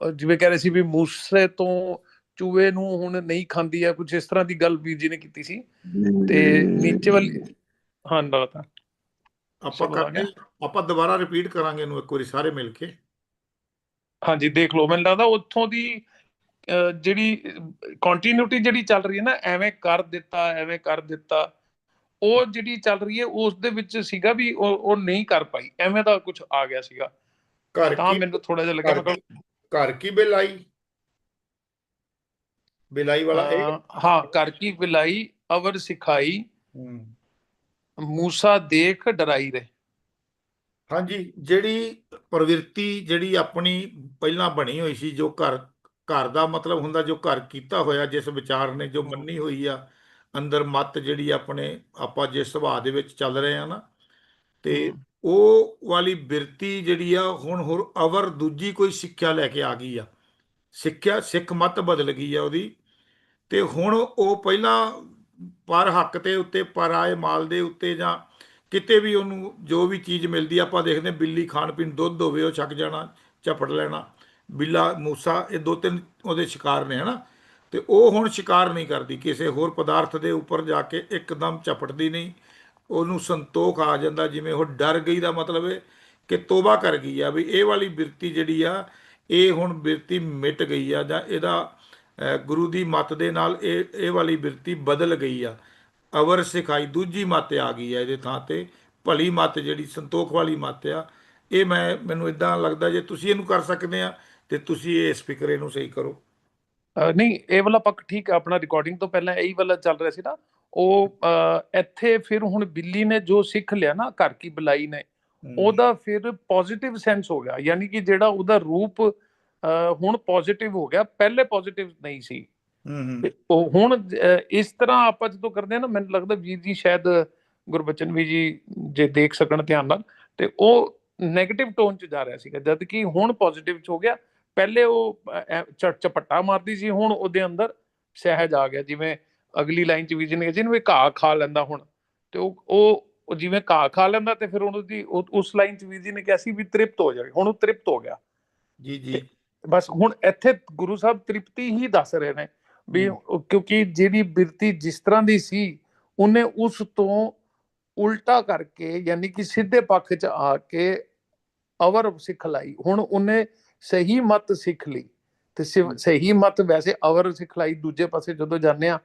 ਜਿਵੇਂ ਕਹਿ ਰਹੇ ਸੀ ਵੀ ਮੂਸੇ ਤੋਂ ਚੂਹੇ ਨੂੰ ਹੁਣ ਨਹੀਂ ਖਾਂਦੀ ਹੈ ਕੁਝ ਇਸ ਤਰ੍ਹਾਂ ਦੀ ਗੱਲ ਵੀਰ ਜੀ ਨੇ ਕੀਤੀ ਸੀ। ਤੇ ਨੀਚੇ ਵਾਲੀ ਹਾਂ ਲੱਗਦਾ ਆਪਾਂ ਆ ਕਰਦੇ ਆਪਾਂ ਦੁਬਾਰਾ ਰਿਪੀਟ ਕਰਾਂਗੇ ਇਹਨੂੰ ਇੱਕ ਵਾਰੀ ਸਾਰੇ ਮਿਲ ਕੇ। ਹਾਂਜੀ ਦੇਖ ਲਓ ਮੈਨੂੰ ਲੱਗਦਾ ਉੱਥੋਂ ਦੀ ਜਿਹੜੀ ਕੰਟੀਨਿਊਟੀ ਜਿਹੜੀ ਚੱਲ ਰਹੀ ਹੈ ਨਾ ਐਵੇਂ ਕਰ ਦਿੱਤਾ ਐਵੇਂ ਕਰ ਦਿੱਤਾ ਉਹ ਜਿਹੜੀ ਚੱਲ ਰਹੀ ਹੈ ਉਸ ਦੇ ਵਿੱਚ ਸੀਗਾ ਵੀ ਉਹ ਨਹੀਂ ਕਰ ਪਾਈ ਐਵੇਂ ਦਾ ਕੁਝ ਆ ਗਿਆ ਸੀਗਾ। ਘਰ ਤਾਂ ਮੈਨੂੰ ਥੋੜਾ ਜਿਹਾ ਲੱਗਿਆ ਘਰ ਕੀ- ਘਰ ਕੀ ਬਿਲਾਈ ਬਿਲਾਈ ਵਾਲਾ ਇਹ? ਹਾਂ ਕਰ ਕੀ ਬਿਲਾਈ ਅਵਰ ਸਿਖਾਈ ਹੂੰ। ਮੂਸਾ ਦੇਖ ਡਰਾਈ ਰੇ ਹਾਂਜੀ ਜਿਹੜੀ ਪ੍ਰਵਿਰਤੀ ਜਿਹੜੀ ਆਪਣੀ ਪਹਿਲਾਂ ਬਣੀ ਹੋਈ ਸੀ ਜੋ ਘਰ ਘਰ ਦਾ ਮਤਲਬ ਹੁੰਦਾ ਜੋ ਘਰ ਕੀਤਾ ਹੋਇਆ ਜਿਸ ਵਿਚਾਰ ਨੇ ਜੋ ਮੰਨੀ ਹੋਈ ਆ ਅੰਦਰ ਮਤ ਜਿਹੜੀ ਆਪਣੇ ਆਪਾਂ ਜਿਸ ਸੁਭਾਅ ਦੇ ਵਿੱਚ ਚੱਲ ਰਹੇ ਆ ਨਾ ਤੇ। ਉਹ ਵਾਲੀ ਬਿਰਤੀ ਜਿਹੜੀ ਆ ਹੁਣ ਹੋਰ ਅਵਰ ਦੂਜੀ ਕੋਈ ਸਿੱਖਿਆ ਲੈ ਕੇ ਆ ਗਈ ਆ ਸਿੱਖਿਆ ਸਿੱਖ ਮਤ ਬਦਲ ਗਈ ਆ ਉਹਦੀ ਤੇ ਹੁਣ ਉਹ ਪਹਿਲਾਂ ਪਰ ਹੱਕ ਤੇ ਉੱਤੇ ਪਰ ਆਏ ਮਾਲ ਦੇ ਉੱਤੇ ਜਾਂ ਕਿਤੇ ਵੀ ਉਹਨੂੰ ਜੋ ਵੀ ਚੀਜ਼ ਮਿਲਦੀ ਆਪਾਂ ਦੇਖਦੇ ਹਾਂ, ਬਿੱਲੀ ਖਾਣ ਪੀਣ ਦੁੱਧ ਹੋਵੇ, ਉਹ ਛੱਕ ਜਾਣਾ, ਝਪਟ ਲੈਣਾ। ਬਿੱਲਾ, ਮੂਸਾ, ਇਹ ਦੋ ਤਿੰਨ ਉਹਦੇ ਸ਼ਿਕਾਰ ਨੇ, ਹਨਾ? ਤੇ ਉਹ ਹੁਣ ਸ਼ਿਕਾਰ ਨਹੀਂ ਕਰਦੀ। ਕਿਸੇ ਹੋਰ ਪਦਾਰਥ ਦੇ ਉੱਪਰ ਜਾ ਕੇ ਇੱਕਦਮ ਝਪਟਦੀ ਨਹੀਂ। ਉਹਨੂੰ ਸੰਤੋਖ ਆ ਜਾਂਦਾ, ਜਿਵੇਂ ਉਹ ਡਰ ਗਈ ਦਾ ਮਤਲਬ ਹੈ ਕਿ ਤੋਬਾ ਕਰ ਗਈ ਆ ਵੀ ਇਹ ਵਾਲੀ ਬਿਰਤੀ ਜਿਹੜੀ ਆ, ਇਹ ਹੁਣ ਬਿਰਤੀ ਮਿਟ ਗਈ ਆ ਜਾਂ ਇਹਦਾ ਗੁਰੂ ਦੀ ਮੱਤ ਦੇ ਨਾਲ ਇਹ ਇਹ ਵਾਲੀ ਬਿਰਤੀ ਬਦਲ ਗਈ ਆ। ਅਵਰ ਸਿਖਾਈ ਦੂਜੀ ਮੱਤ ਆ ਗਈ ਹੈ ਇਹਦੇ ਥਾਂ ਤੇ ਭਲੀ ਮੱਤ ਜਿਹੜੀ ਸੰਤੋਖ ਵਾਲੀ ਮੱਤ ਆ ਇਹ ਮੈਂ ਮੈਨੂੰ ਇਦਾਂ ਲੱਗਦਾ ਜੇ ਤੁਸੀਂ ਇਹਨੂੰ ਕਰ ਸਕਦੇ ਆ ਤੇ ਤੁਸੀਂ ਇਹ ਇਸ ਫਿਕਰੇ ਨੂੰ ਸਹੀ ਕਰੋ। ਨਹੀਂ ਇਹ ਵਾਲਾ ਪੱਕ ਠੀਕ ਹੈ ਆਪਣਾ ਰਿਕਾਰਡਿੰਗ ਤੋਂ ਪਹਿਲਾਂ ਇਹੀ ਵਾਲਾ ਚੱਲ ਰਿਹਾ ਸੀ ਨਾ ਉਹ ਇੱਥੇ ਫਿਰ ਹੁਣ ਬਿੱਲੀ ਨੇ ਜੋ ਸਿੱਖ ਲਿਆ ਨਾ ਘਰ ਕੀ ਬੁਲਾਈ ਨੇ ਉਹਦਾ ਫਿਰ ਪੋਜ਼ਿਟਿਵ ਸੈਂਸ ਹੋ ਗਿਆ ਯਾਨੀ ਕਿ ਜਿਹੜਾ ਉਹਦਾ ਰੂਪ ਹੁਣ ਪੋਜ਼ਿਟਿਵ ਹੋ ਗਿਆ ਪਹਿਲੇ ਪੋਜ਼ਿਟਿਵ ਨਹੀਂ ਸੀ। ਤੇ ਉਹ ਹੁਣ ਇਸ ਤਰ੍ਹਾਂ ਆਪਾਂ ਜਦੋਂ ਕਰਦੇ ਆ ਨਾ ਮੈਨੂੰ ਲੱਗਦਾ ਵੀਰ ਜੀ ਸ਼ਾਇਦ ਗੁਰਬਚਨ ਵੀ ਜੀ ਜੇ ਦੇਖ ਸਕਣ ਧਿਆਨ ਨਾਲ ਤੇ ਉਹ 네ਗੇਟਿਵ ਟੋਨ ਚ ਜਾ ਰਿਹਾ ਸੀਗਾ ਜਦ ਕਿ ਹੁਣ ਪੋਜ਼ਿਟਿਵ ਚ ਹੋ ਗਿਆ। ਪਹਿਲੇ ਉਹ ਅਹ, ਐ ਚ- ਚਪੱਟਾ ਮਾਰਦੀ ਸੀ ਹੁਣ ਉਹਦੇ ਅੰਦਰ ਸਹਿਜ ਆ ਗਿਆ। ਜਿਵੇਂ ਅਗਲੀ ਲਾਈਨ ਚ ਵੀਰ ਜੀ ਨੇ ਕਿਹਾ ਸੀ ਨਾ ਵੀ ਘਾਹ ਖਾ ਲੈਂਦਾ ਹੁਣ ਤੇ ਉਹ ਉਹ ਜਿਵੇਂ ਘਾਹ ਖਾ ਲੈਂਦਾ ਤੇ ਫਿਰ ਉਹਨੂੰ ਦੀ ਉਹ- ਉਸ ਲਾਈਨ ਚ ਵੀਰ ਜੀ ਨੇ ਕਿਹਾ ਸੀ ਵੀ ਤ੍ਰਿਪਤ ਹੋ ਜਾਵੇ ਹੁਣ ਉਹ ਤ੍ਰਿਪਤ ਹੋ ਗਿਆ। ਜੀ ਜੀ। ਬਸ ਹੁਣ ਇੱਥੇ ਗੁਰੂ ਸਾਹਿਬ ਤ੍ਰਿਪਤੀ ਹੀ ਦੱਸ ਰਹੇ ਨੇ। ਵੀ ਕਿਉਂਕਿ ਜਿਹੜੀ ਬਿਰਤੀ ਜਿਸ ਤਰ੍ਹਾਂ ਦੀ ਸੀ ਉਹਨੇ ਉਸ ਤੋਂ ਉਲਟਾ ਕਰਕੇ ਯਾਨੀ ਕਿ ਸਿੱਧੇ ਪੱਖ 'ਚ ਆ ਕੇ ਅਵਰ ਸਿੱਖ ਲਾਈ। ਹੁਣ ਉਹਨੇ ਸਹੀ ਮਤ ਸਿੱਖ ਲਈ ਤੇ ਸਹੀ ਮਤ ਵੈਸੇ ਅਵਰ ਸਿਖਲਾਈ ਦੂਜੇ ਪਾਸੇ ਜਦੋਂ ਜਾਂਦੇ ਆ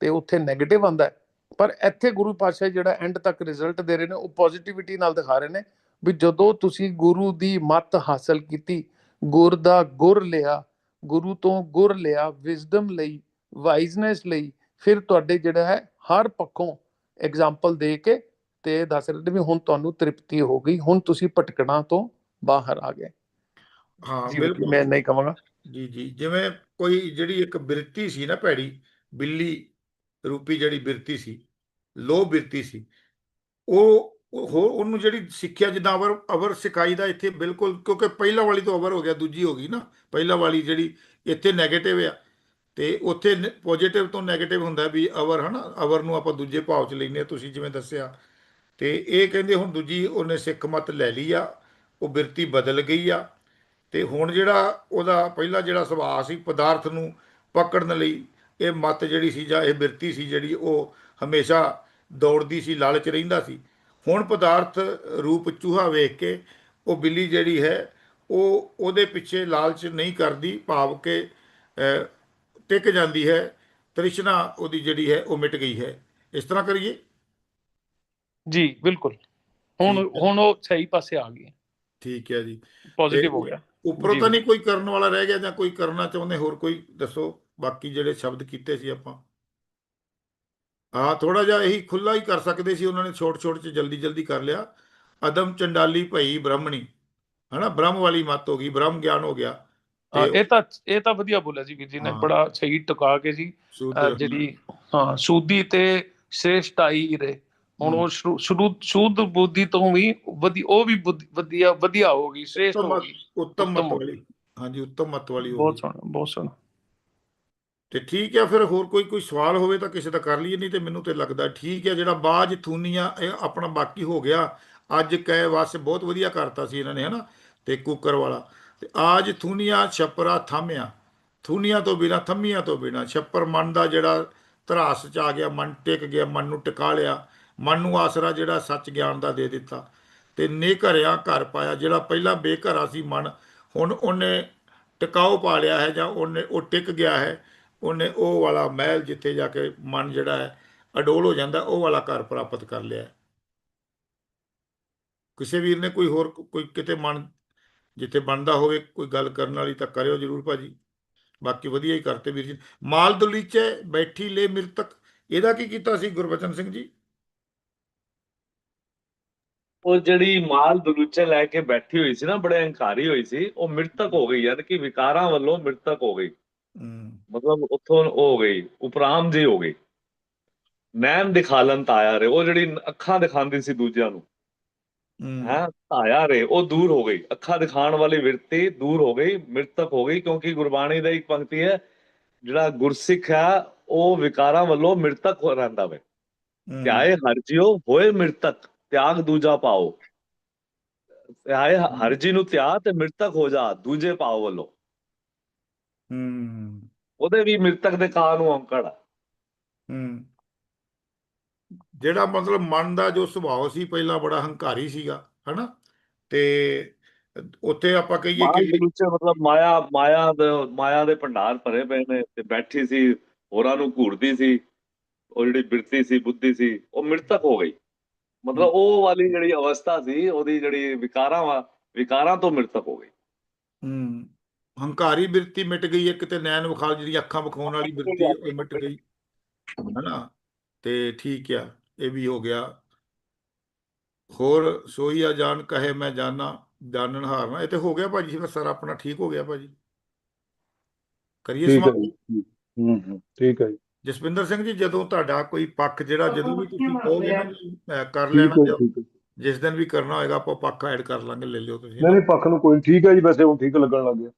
ਤੇ ਉੱਥੇ 네ਗੇਟਿਵ ਆਂਦਾ ਪਰ ਇੱਥੇ ਗੁਰੂ ਪਾਤਸ਼ਾਹ ਜਿਹੜਾ ਐਂਡ ਤੱਕ ਰਿਜ਼ਲਟ ਦੇ ਰਹੇ ਨੇ ਉਹ ਪੋਜ਼ਿਟਿਵਿਟੀ ਨਾਲ ਦਿਖਾ ਰਹੇ ਨੇ ਵੀ ਜਦੋਂ ਤੁਸੀਂ ਗੁਰੂ ਦੀ ਮਤ ਹਾਸਲ ਕੀਤੀ ਗੁਰ ਦਾ ਗੁਰ ਲਿਆ ਗੁਰੂ ਤੋਂ ਗੁਰ ਲਿਆ ਵਿਜ਼ਡਮ ਲਈ ਵਾਈਜ਼ਨੈਸ ਲਈ ਫਿਰ ਤੁਹਾਡੇ ਜਿਹੜਾ ਹੈ ਹਰ ਪੱਖੋਂ ਐਗਜ਼ਾਮਪਲ ਦੇ ਕੇ ਤੇ ਦੱਸ ਰਹੇ ਵੀ ਹੁਣ ਤੁਹਾਨੂੰ ਤ੍ਰਿਪਤੀ ਹੋ ਗਈ ਹੁਣ ਤੁਸੀਂ ਭਟਕਣਾ ਤੋਂ ਬਾਹਰ ਆ ਗਏ। ਹਾਂ ਬਿਲਕੁਲ। ਮੈਂ ਨਹੀਂ ਕਹਾਂਗਾ। ਜੀ ਜੀ ਜਿਵੇਂ ਕੋਈ ਜਿਹੜੀ ਇੱਕ ਬਿਰਤੀ ਸੀ ਨਾ ਭੈੜੀ ਬਿੱਲੀ ਰੂਪੀ ਜਿਹੜੀ ਬਿਰਤੀ ਸੀ ਲੋਭ ਬਿਰਤੀ ਸੀ ਉਹ ਹੋਰ ਉਹਨੂੰ ਜਿਹੜੀ ਸਿੱਖਿਆ ਜਿੱਦਾਂ ਅਵਰ ਅਵਰ ਸਿਖਾਈ ਦਾ ਇੱਥੇ ਬਿਲਕੁਲ, ਕਿਉਂਕਿ ਪਹਿਲਾਂ ਵਾਲੀ ਤੋਂ ਅਵਰ ਹੋ ਗਿਆ, ਦੂਜੀ ਹੋ ਗਈ ਨਾ। ਪਹਿਲਾਂ ਵਾਲੀ ਜਿਹੜੀ ਇੱਥੇ 네ਗੇਟਿਵ ਆ। ਤੇ ਉੱਥੇ ਪੋਜ਼ਿਟਿਵ ਤੋਂ 네ਗੇਟਿਵ ਹੁੰਦਾ ਵੀ ਅਵਰ ਹਨਾ, ਅਵਰ ਨੂੰ ਆਪਾਂ ਦੂਜੇ ਭਾਵ ਚ ਲੈਨੇ ਤੁਸੀਂ ਜਿਵੇਂ ਦੱਸਿਆ। ਤੇ ਇਹ ਕਹਿੰਦੇ ਹੁਣ ਦੂਜੀ ਉਹਨੇ ਸਿੱਖ ਮਤ ਲੈ ਲਈ ਆ, ਉਹ ਬਿਰਤੀ ਬਦਲ ਗਈ ਆ। ਤੇ ਹੁਣ ਜਿਹੜਾ ਉਹਦਾ ਪਹਿਲਾ ਜਿਹੜਾ ਸੁਭਾਅ ਸੀ ਪਦਾਰਥ ਨੂੰ ਪਕੜਨ ਲਈ, ਇਹ ਮਤ ਜਿਹੜੀ ਸੀ ਜਾਂ ਇਹ ਬਿਰਤੀ ਸੀ ਜਿਹੜੀ ਉਹ ਹਮੇਸ਼ਾ ਦੌੜਦੀ ਸੀ, ਲਾਲਚ ਰਹਿੰਦਾ ਸੀ। ਹੁਣ ਪਦਾਰਥ ਰੂਪ ਚੂਹਾ ਵੇਖ ਕੇ ਉਹ ਬਿੱਲੀ ਜਿਹੜੀ ਹੈ ਉਹ ਉਹਦੇ ਪਿੱਛੇ ਲਾਲਚ ਨਹੀਂ ਕਰਦੀ ਭਾਵ ਕਿ ਟਿਕ ਜਾਂਦੀ ਹੈ ਤ੍ਰਿਸ਼ਨਾ ਉਹਦੀ ਜਿਹੜੀ ਹੈ ਉਹ ਮਿਟ ਗਈ ਹੈ। ਇਸ ਤਰ੍ਹਾਂ ਕਰੀਏ? ਜੀ ਬਿਲਕੁਲ। ਹੁਣ। ਹੁਣ ਉਹ ਸਹੀ ਪਾਸੇ ਆ ਗਈ ਠੀਕ ਹੈ ਜੀ। ਪੋਜ਼ਿਟਿਵ ਹੋ ਗਿਆ। ਉੱਪਰੋਂ। ਤਾਂ ਨਹੀਂ ਕੋਈ ਕਰਨ ਵਾਲਾ ਰਹਿ ਗਿਆ ਜਾਂ ਕੋਈ ਕਰਨਾ ਚਾਹੁੰਦੇ ਹੋਰ ਕੋਈ? ਦੱਸੋ ਬਾਕੀ ਜਿਹੜੇ ਸ਼ਬਦ ਕੀਤੇ ਸੀ ਆਪਾਂ। ਆ ਥੋੜਾ ਜਿਹਾ ਇਹੀ ਖੁੱਲਾ ਹੀ ਕਰ ਸਕਦੇ ਸੀ ਉਹਨਾਂ ਨੇ ਛੋਟ ਛੋਟ ਚ ਜਲਦੀ ਜਲਦੀ ਕਰ ਲਿਆ। ਅਦਮ ਚੰਡਾਲੀ ਭਈ ਬ੍ਰਹਮਣੀ ਹਨਾ ਬ੍ਰਹਮ ਵਾਲੀ ਮਤ ਹੋ ਗਈ ਬ੍ਰਹਮ ਗਿਆਨ ਹੋ ਗਿਆ। ਇਹ ਤਾਂ ਇਹ ਤਾਂ ਵਧੀਆ ਬੋਲਿਆ ਜੀ ਵੀਰ ਜੀ ਨੇ। ਬੜਾ ਸਹੀ ਟਿਕਾ ਕੇ ਜੀ ਜਿਹੜੀ ਹਾਂ ਸੂਦੀ ਤੇ ਸ੍ਰੇਸ਼ਟਾਈ ਰੇ ਹੁਣ ਉਹ ਸ਼ੁਰੂ ਸ਼ੁੱਧ ਬੁੱਧੀ ਤੋਂ ਵੀ ਵਧੀ ਉਹ ਵੀ ਬੁੱਧ- ਵਧੀਆ ਵਧੀਆ ਹੋ ਗਈ ਸ੍ਰੇਸ਼ਟ ਹੋ ਗਈ। ਉੱਤਮ ਮਤ ਵਾਲੀ। ਹਾਂਜੀ ਉੱਤਮ ਮਤ ਵਾਲੀ ਹੋ ਬਹੁਤ ਗਈ। ਸੋਹਣਾ ਬਹੁਤ ਸੋਹਣਾ। ਤੇ ਠੀਕ ਹੈ ਫਿਰ ਹੋਰ ਕੋਈ ਕੋਈ ਸਵਾਲ ਹੋਵੇ ਤਾਂ ਕਿਸੇ ਦਾ ਕਰ ਲਈਏ, ਨਹੀਂ ਤੇ ਮੈਨੂੰ ਤੇ ਲੱਗਦਾ ਠੀਕ ਹੈ ਜਿਹੜਾ ਬਾਜ ਥੂਨੀਆਂ, ਇਹ ਆਪਣਾ ਬਾਕੀ ਹੋ ਗਿਆ। ਅੱਜ ਕਹੇ ਵਾਸਤੇ ਬਹੁਤ ਵਧੀਆ ਕਰਤਾ ਸੀ ਇਹਨਾਂ ਨੇ, ਹਨਾ? ਤੇ ਕੁੱਕਰ ਵਾਲਾ। ਤੇ ਆਜ ਥੂਨੀਆਂ ਛੱਪਰਾ ਥਾਮਿਆ। ਥੂਨੀਆਂ ਤੋਂ ਬਿਨਾ, ਥੰਮੀਆਂ ਤੋਂ ਬਿਨਾ, ਛੱਪਰ ਮਨ ਦਾ ਜਿਹੜਾ ਧਰਾਸ ਚ ਆ ਗਿਆ, ਮਨ ਟਿਕ ਗਿਆ, ਮਨ ਨੂੰ ਟਿਕਾ ਲਿਆ। ਮਨ ਨੂੰ ਆਸਰਾ ਜਿਹੜਾ ਸੱਚ ਗਿਆਨ ਦਾ ਦੇ ਦਿੱਤਾ। ਤੇ ਨੇ ਘਰਿਆ ਘਰ ਪਾਇਆ, ਜਿਹੜਾ ਪਹਿਲਾਂ ਬੇਘਰਾ ਸੀ ਮਨ, ਹੁਣ ਉਹਨੇ ਟਿਕਾਓ ਪਾ ਲਿਆ ਹੈ ਜਾਂ ਉਹਨੇ, ਉਹ ਟਿਕ ਗਿਆ ਹੈ। ਉਹਨੇ ਉਹ ਵਾਲਾ ਮਹਿਲ ਜਿੱਥੇ ਜਾ ਕੇ ਮਨ ਜਿਹੜਾ ਹੈ ਅਡੋਲ ਹੋ ਜਾਂਦਾ ਉਹ ਵਾਲਾ ਘਰ ਪ੍ਰਾਪਤ ਕਰ ਲਿਆ। ਕਿਸੇ ਵੀਰ ਨੇ ਕੋਈ ਹੋਰ ਕੋਈ ਕਿਤੇ ਮਨ ਜਿੱਥੇ ਬਣਦਾ ਹੋਵੇ ਕੋਈ ਗੱਲ ਕਰਨ ਵਾਲੀ ਤਾਂ ਕਰਿਓ ਜਰੂਰ ਭਾਜੀ। ਬਾਕੀ ਵਧੀਆ ਹੀ ਕਰਤੇ ਵੀਰ ਜੀ। ਮਾਲ ਦੁਲੀਚੇ ਬੈਠੀ ਲੈ ਮਿਰਤਕ ਇਹਦਾ ਕੀ ਕੀਤਾ ਸੀ ਗੁਰਬਚਨ ਸਿੰਘ ਜੀ? ਉਹ ਜਿਹੜੀ ਮਾਲ ਦਲੂਚੇ ਲੈ ਕੇ ਬੈਠੀ ਹੋਈ ਸੀ ਨਾ ਬੜੇ ਹੰਕਾਰੀ ਹੋਈ ਸੀ ਉਹ ਮ੍ਰਿਤਕ ਹੋ ਗਈ ਯਾਨੀ ਕਿ ਵਿਕਾਰਾਂ ਵੱਲੋਂ ਮ੍ਰਿਤਕ ਹੋ ਗਈ। ਹੂੰ। ਮਤਲਬ ਉੱਥੋਂ ਉਹ ਹੋ ਗਈ ਉਪਰਾਮ ਜੀ ਹੋ ਗਈ। ਨੈਣ ਦਿਖਾਲਨ ਤਾਇਆ ਰੇ ਉਹ ਜਿਹੜੀ ਅੱਖਾਂ ਦਿਖਾਉਂਦੀ ਸੀ ਦੂਜਿਆਂ ਨੂੰ। ਹੂੰ। ਤਾਇਆ ਰੇ ਉਹ ਦੂਰ ਹੋ ਗਈ। ਅੱਖਾਂ ਦਿਖਾਉਣ ਵਾਲੀ ਵਿਰਤੀ ਦੂਰ ਹੋ ਗਈ ਮ੍ਰਿਤਕ ਹੋ ਗਈ ਕਿਉਂਕਿ ਗੁਰਬਾਣੀ ਦਾ ਇੱਕ ਪੰਕਤੀ ਹੈ ਜਿਹੜਾ ਗੁਰਸਿੱਖ ਹੈ ਉਹ ਵਿਕਾਰਾਂ ਵੱਲੋਂ ਮ੍ਰਿਤਕ ਹੋ ਰਹਿੰਦਾ ਵੇ। ਹੂੰ, ਧਿਆਏ ਹਰ ਜਿਉ ਹੋਏ ਮ੍ਰਿਤਕ ਤਿਆਗ ਦੂਜਾ ਪਾਓ। ਧਿਆਏ ਹਰ ਜੀ ਨੂੰ ਧਿਆ ਤੇ ਮ੍ਰਿਤਕ ਹੋ ਜਾ ਦੂਜੇ ਪਾਓ ਵੱਲੋਂ। ਹੂੰ। ਉਹਦੇ ਵੀ ਮ੍ਰਿਤਕ ਦੇ ਕਾਂ ਨੂੰ ਔਂਕੜ ਆ। ਹੂੰ। ਜਿਹੜਾ ਮਤਲਬ ਮਨ ਦਾ ਜੋ ਸੁਭਾਅ ਸੀ ਪਹਿਲਾਂ ਬੜਾ ਹੰਕਾਰੀ ਸੀਗਾ ਹਨਾ? ਤੇ ਉੱਥੇ ਆਪਾਂ ਕਹੀਏ ਕਿ ਮਤਲਬ ਮਾਇਆ ਮਾਇਆ ਦੇ ਮਾਇਆ ਦੇ ਭੰਡਾਰ ਭਰੇ ਪਏ ਨੇ ਤੇ ਬੈਠੀ ਸੀ ਹੋਰਾਂ ਨੂੰ ਘੂਰਦੀ ਸੀ ਉਹ ਜਿਹੜੀ ਬਿਰਤੀ ਸੀ ਬੁੱਧੀ ਸੀ ਉਹ ਮ੍ਰਿਤਕ ਹੋ ਗਈ। ਮਤਲਬ ਉਹ ਵਾਲੀ ਜਿਹੜੀ ਅਵਸਥਾ ਸੀ ਉਹਦੀ ਜਿਹੜੀ ਵਿਕਾਰਾਂ ਵਾ ਵਿਕਾਰਾਂ ਤੋਂ ਮ੍ਰਿਤਕ ਹੋ ਗਈ। ਹੂੰ। ਹੰਕਾਰੀ ਬਿਰਤੀ ਮਿਟ ਗਈ ਇੱਕ ਤੇ ਨੈਣ ਵਿਖਾਲ ਜਿਹੜੀ ਅੱਖਾਂ ਵਿਖਾਉਣ ਵਾਲੀ ਬਿਰਤੀ ਉਹ ਮਿਟ ਗਈ ਹਨਾ? ਤੇ ਠੀਕ ਆ ਇਹ ਵੀ ਹੋ ਗਿਆ। ਹੋਰ ਸੋਈਆ ਜਾਣ ਕਹੇ ਮੈਂ ਜਾਣਾ ਜਾਣਨ ਹਾਰਨਾ। ਇਹ ਤੇ ਹੋ ਗਿਆ ਭਾਜੀ ਫਿਰ ਸਾਰਾ ਆਪਣਾ ਠੀਕ ਹੋ ਗਿਆ ਭਾਜੀ। ਕਰੀਏ ਹੈ ਸਮਾਪਤੀ? ਹੂੰ ਹੂੰ ਠੀਕ ਹੈ ਜੀ। ਜਸਵਿੰਦਰ ਸਿੰਘ ਜੀ ਜਦੋਂ ਤੁਹਾਡਾ ਕੋਈ ਪੱਖ ਜਿਹੜਾ ਜਦੋਂ ਵੀ ਤੁਸੀਂ ਕਹੋਗੇ ਨਾ ਕਰ ਲੈਣਾ ਹੈ ਹੈ ਜਿਸ ਦਿਨ ਵੀ ਕਰਨਾ ਹੋਏਗਾ ਆਪਾਂ ਪੱਖ ਐਡ ਕਰ ਲਾਂਗੇ ਲੈ ਲਿਓ ਤੁਸੀਂ। ਨਹੀਂ ਨਹੀਂ ਪੱਖ ਨੂੰ ਕੋਈ ਠੀਕ ਹੈ ਜੀ ਵੈਸੇ ਹੁਣ ਠੀਕ ਲੱਗਣ ਲੱਗ ਗਿਆ।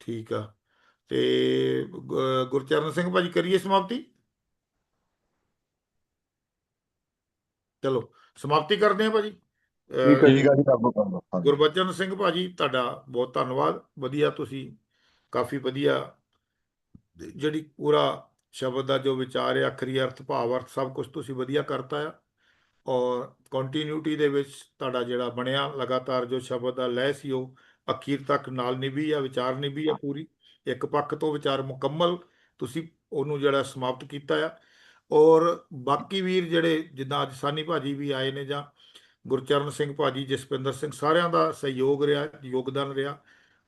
ਠੀਕ ਆ। ਤੇ ਗੁਰਚਰਨ ਸਿੰਘ ਭਾਜੀ ਕਰੀਏ ਸਮਾਪਤੀ? ਚਲੋ ਸਮਾਪਤੀ ਕਰਦੇ ਹਾਂ ਭਾਜੀ। ਠੀਕ ਹੈ ਆ ਜੀ ਕਰ। ਗੁਰਬਚਨ ਸਿੰਘ ਭਾਜੀ ਤੁਹਾਡਾ ਬਹੁਤ ਧੰਨਵਾਦ। ਵਧੀਆ ਤੁਸੀਂ ਕਾਫੀ ਵਧੀਆ ਜਿਹੜੀ ਪੂਰਾ ਸ਼ਬਦ ਦਾ ਜੋ ਵਿਚਾਰ ਹੈ ਅਖਰੀ ਅਰਥ ਭਾਵ ਅਰਥ ਸਭ ਕੁਝ ਤੁਸੀਂ ਵਧੀਆ ਕਰਤਾ ਆ। ਔਰ ਕੰਟੀਨਿਊਟੀ ਦੇ ਵਿੱਚ ਤੁਹਾਡਾ ਜਿਹੜਾ ਬਣਿਆ ਲਗਾਤਾਰ ਜੋ ਸ਼ਬਦ ਦਾ ਲਹਿ ਸੀ ਉਹ ਅਖੀਰ ਤੱਕ ਨਾਲ ਨਿਭੀ ਆ, ਵਿਚਾਰ ਨਿਭੀ ਆ ਪੂਰੀ। ਇੱਕ ਪੱਖ ਤੋਂ ਵਿਚਾਰ ਮੁਕੰਮਲ ਤੁਸੀਂ ਉਹਨੂੰ ਜਿਹੜਾ ਸਮਾਪਤ ਕੀਤਾ ਆ। ਔਰ ਬਾਕੀ ਵੀਰ ਜਿਹੜੇ ਜਿੱਦਾਂ ਅੱਜ ਸਾਨੀ ਭਾਜੀ ਵੀ ਆਏ ਨੇ ਜਾਂ ਗੁਰਚਰਨ ਸਿੰਘ ਭਾਜੀ, ਜਸਪਿੰਦਰ ਸਿੰਘ, ਸਾਰਿਆਂ ਦਾ ਸਹਿਯੋਗ ਰਿਹਾ, ਯੋਗਦਾਨ ਰਿਹਾ।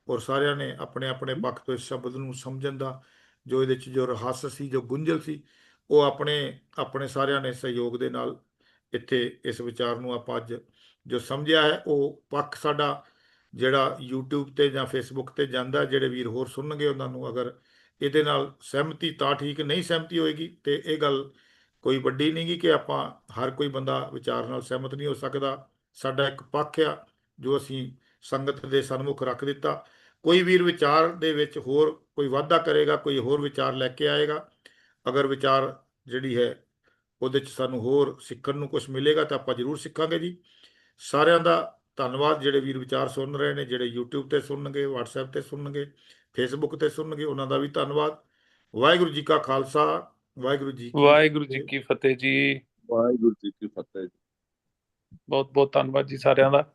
ਔਰ ਸਾਰਿਆਂ ਨੇ ਆਪਣੇ ਆਪਣੇ ਪੱਖ ਤੋਂ ਇਸ ਸ਼ਬਦ ਨੂੰ ਸਮਝਣ ਦਾ, ਜੋ ਇਹਦੇ ਚ ਜੋ ਰਹੱਸ ਸੀ, ਜੋ ਗੁੰਝਲ ਸੀ, ਉਹ ਆਪਣੇ ਆਪਣੇ ਸਾਰਿਆਂ ਨੇ ਸਹਿਯੋਗ ਦੇ ਨਾਲ ਇੱਥੇ ਇਸ ਵਿਚਾਰ ਨੂੰ ਆਪਾਂ ਅੱਜ ਜੋ ਸਮਝਿਆ ਹੈ, ਉਹ ਪੱਖ ਸਾਡਾ ਜਿਹੜਾ YouTube ਤੇ ਜਾਂ Facebook ਤੇ ਜਾਂਦਾ, ਜਿਹੜੇ ਵੀਰ ਹੋਰ ਸੁਣਨਗੇ ਉਹਨਾਂ ਨੂੰ ਅਗਰ ਇਹਦੇ ਨਾਲ ਸਹਿਮਤੀ ਤਾਂ ਠੀਕ, ਨਹੀਂ ਸਹਿਮਤੀ ਹੋਏਗੀ, ਤੇ ਇਹ ਗੱਲ ਕੋਈ ਵੱਡੀ ਨਹੀਂ ਗੀ ਕਿ ਆਪਾਂ ਹਰ ਕੋਈ ਬੰਦਾ ਵਿਚਾਰ ਨਾਲ ਸਹਿਮਤ ਨਹੀਂ ਹੋ ਸਕਦਾ। ਸਾਡਾ ਇੱਕ ਪੱਖ ਆ ਜੋ ਅਸੀਂ ਸੰਗਤ ਦੇ ਸਨਮੁਖ ਰੱਖ ਦਿੱਤਾ। ਕੋਈ ਵੀਰ ਵਿਚਾਰ ਦੇ ਵਿੱਚ ਹੋਰ ਕੋਈ ਵਾਧਾ ਕਰੇਗਾ, ਕੋਈ ਹੋਰ ਵਿਚਾਰ ਲੈ ਕੇ ਆਏਗਾ, ਅਗਰ ਵਿਚਾਰ ਜਿਹੜੀ ਹੈ ਉਹਦੇ ਚ ਸਾਨੂੰ ਹੋਰ ਸਿੱਖਣ ਨੂੰ ਕੁਝ ਮਿਲੇਗਾ ਤਾਂ ਆਪਾਂ ਜ਼ਰੂਰ ਸਿੱਖਾਂਗੇ ਜੀ। ਸਾਰਿਆਂ ਦਾ ਧੰਨਵਾਦ ਜਿਹੜੇ ਵੀਰ ਵਿਚਾਰ ਸੁਣ ਰਹੇ ਨੇ ਜਿਹੜੇ YouTube ਤੇ ਸੁਣਨਗੇ WhatsApp ਤੇ ਸੁਣਨਗੇ Facebook ਤੇ ਸੁਣਨਗੇ ਉਹਨਾਂ ਦਾ ਵੀ ਧੰਨਵਾਦ। ਵਾਹਿਗੁਰੂ ਜੀ ਕਾ ਖਾਲਸਾ ਵਾਹਿਗੁਰੂ ਜੀ ਕੀ ਵਾਹਿਗੁਰੂ ਜੀ ਕੀ ਫਤਿਹ ਜੀ। ਵਾਹਿਗੁਰੂ ਜੀ ਕੀ ਫਤਿਹ ਬਹੁਤ ਬਹੁਤ ਧੰਨਵਾਦ ਜੀ ਸਾਰਿਆਂ ਦਾ।